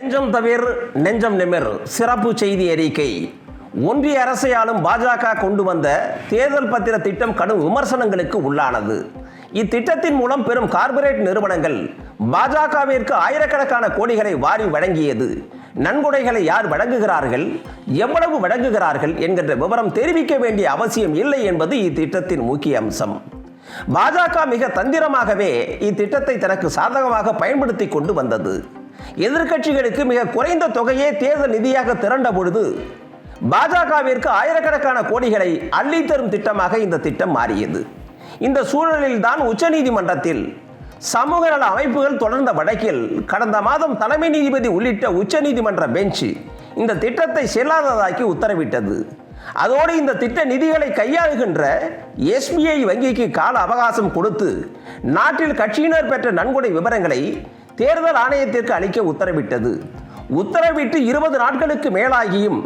நெஞ்சம் தவிர் நெஞ்சம் நிமிர் சிறப்பு செய்தி அறிக்கை. ஒன்றிய அரசையாலும் பாஜக கொண்டு வந்த தேர்தல் பத்திர திட்டம் கடும் விமர்சனங்களுக்கு உள்ளானது. இத்திட்டத்தின் மூலம் பெரும் கார்ப்பரேட் நிறுவனங்கள் பாஜகவிற்கு ஆயிரக்கணக்கான கோடிகளை வாரி வழங்கியது. நன்கொடைகளை யார் வழங்குகிறார்கள் எவ்வளவு வழங்குகிறார்கள் என்கின்ற விவரம் தெரிவிக்க வேண்டிய அவசியம் இல்லை என்பது இத்திட்டத்தின் முக்கிய அம்சம். பாஜக மிக தந்திரமாகவே இத்திட்டத்தை தனக்கு சாதகமாக பயன்படுத்தி கொண்டு வந்தது. எதிர்க்கட்சிகளுக்கு மிக குறைந்த தொகையே தேர்தல் நிதியாக திரண்ட பொழுது பாஜகவிற்கு ஆயிரக்கணக்கான கோடிகளை அள்ளி தரும் திட்டமாக இந்த திட்டம் மாறியது. இந்த சூழலில் தான் உச்சநீதிமன்றத்தில் சமூக நல அமைப்புகள் தொடர்ந்த வழக்கில் கடந்த மாதம் தலைமை நீதிபதி உள்ளிட்ட உச்சநீதிமன்ற பெஞ்ச் இந்த திட்டத்தை செல்லாததாக்கி உத்தரவிட்டது. அதோடு இந்த திட்ட நிதிகளை கையாளுகின்ற எஸ்பிஐ வங்கிக்கு கால அவகாசம் கொடுத்து நாட்டில் கட்சியினர் பெற்ற நன்கொடை விவரங்களை தேர்தல் ஆணையத்திற்கு அளிக்க உத்தரவிட்டது. உத்தரவிட்டு இருபது நாட்களுக்கு மேலாகியும்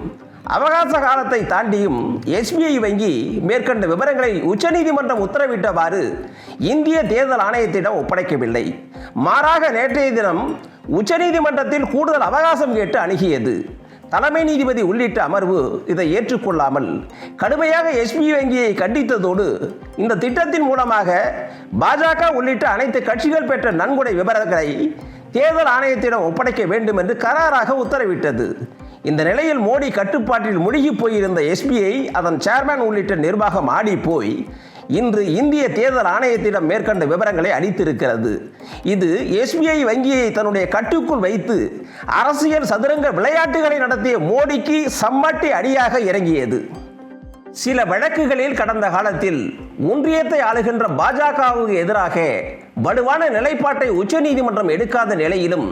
அவகாச காலத்தை தாண்டியும் எஸ்பிஐ வங்கி மேற்கண்ட விவரங்களை உச்சநீதிமன்றம் உத்தரவிட்டவாறு இந்திய தேர்தல் ஆணையத்திடம் ஒப்படைக்கவில்லை. மாறாக நேற்றைய தினம் உச்சநீதிமன்றத்தில் கூடுதல் அவகாசம் கேட்டு அணுகியது. தலைமை நீதிபதி உள்ளிட்ட அமர்வு இதை ஏற்றுக்கொள்ளாமல் கடுமையாக எஸ்பி வங்கியை கண்டித்ததோடு இந்த திட்டத்தின் மூலமாக பாஜக உள்ளிட்ட அனைத்து கட்சிகள் பெற்ற நன்கொடை விவரங்களை தேர்தல் ஆணையத்திடம் ஒப்படைக்க வேண்டும் என்று கராராக உத்தரவிட்டது. இந்த நிலையில் மோடி கட்டுப்பாட்டில் முழுகி போயிருந்த எஸ்பிஐ அதன் சேர்மேன் உள்ளிட்ட நிர்வாகம் ஆடி போய் இன்று இந்திய தேர்தல் ஆணையத்திடம் மேற்கண்ட விவரங்களை அளித்திருக்கிறது. இது எஸ்பிஐ வங்கியை தன்னுடைய கட்டுக்குள் வைத்து அரசியல் சதுரங்க விளையாட்டுகளை நடத்திய மோடிக்கு சம்மட்டி அடியாக இறங்கியது. சில வழக்குகளில் கடந்த காலத்தில் ஒன்றியத்தை ஆளுகின்ற பாஜகவுக்கு எதிராக வலுவான நிலைப்பாட்டை உச்சநீதிமன்றம் எடுக்காத நிலையிலும்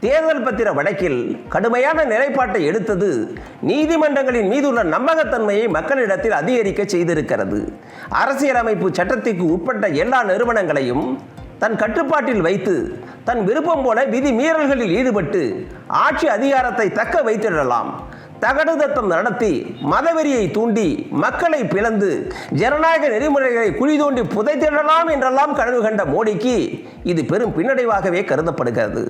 தேர்தல் பத்திர வழக்கில் கடுமையான நிலைப்பாட்டை எடுத்தது நீதிமன்றங்களின் மீதுள்ள நம்பகத்தன்மையை மக்களிடத்தில் அதிகரிக்க செய்திருக்கிறது. அரசியலமைப்பு சட்டத்திற்கு உட்பட்ட எல்லா நிறுவனங்களையும் தன் கட்டுப்பாட்டில் வைத்து தன் விருப்பம் போல விதி மீறல்களில் ஈடுபட்டு ஆட்சி அதிகாரத்தை தக்க வைத்திடலாம். தகடுதத்தம் நடத்தி மதவெறியை தூண்டி மக்களை பிளந்து ஜனநாயக நெறிமுறைகளை குழி தோண்டி புதைத்திடலாம் என்றெல்லாம் கனவு கண்ட மோடிக்கு இது பெரும் பின்னடைவாகவே கருதப்படுகிறது.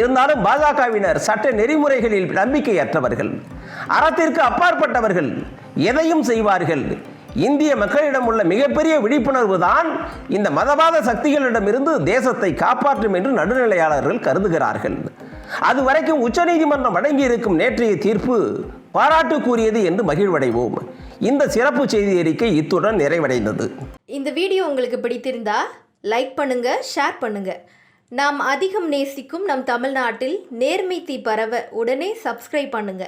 இருந்தாலும் பாஜகவினர் சட்ட நெறிமுறைகளில் நம்பிக்கையற்றவர்கள் அறத்திற்கு அப்பாற்பட்டவர்கள் எதையும் செய்வார்கள்? இந்திய மக்களிடம் உள்ள மிகப்பெரிய விழிப்புணர்வு தான் இந்த மதவாத சக்திகளிடமிருந்து தேசத்தை காப்பாற்றும் என்று நடுநிலையாளர்கள் கருதுகிறார்கள். அது வரைக்கும் உச்சநீதிமன்றம் அடங்கியிருக்கும் நேற்றைய தீர்ப்பு பாராட்டுக்குரியது என்று மகிழ்வடைவோம். இந்த சிறப்பு செய்தி அறிக்கை இத்துடன் நிறைவடைந்தது. இந்த வீடியோ உங்களுக்கு பிடித்திருந்தா லைக் பண்ணுங்க ஷேர் பண்ணுங்க. நாம் அதிகம் நேசிக்கும் நம் தமிழ்நாட்டில் நேர்மை தீ பரவ உடனே சப்ஸ்கிரைப் பண்ணுங்க.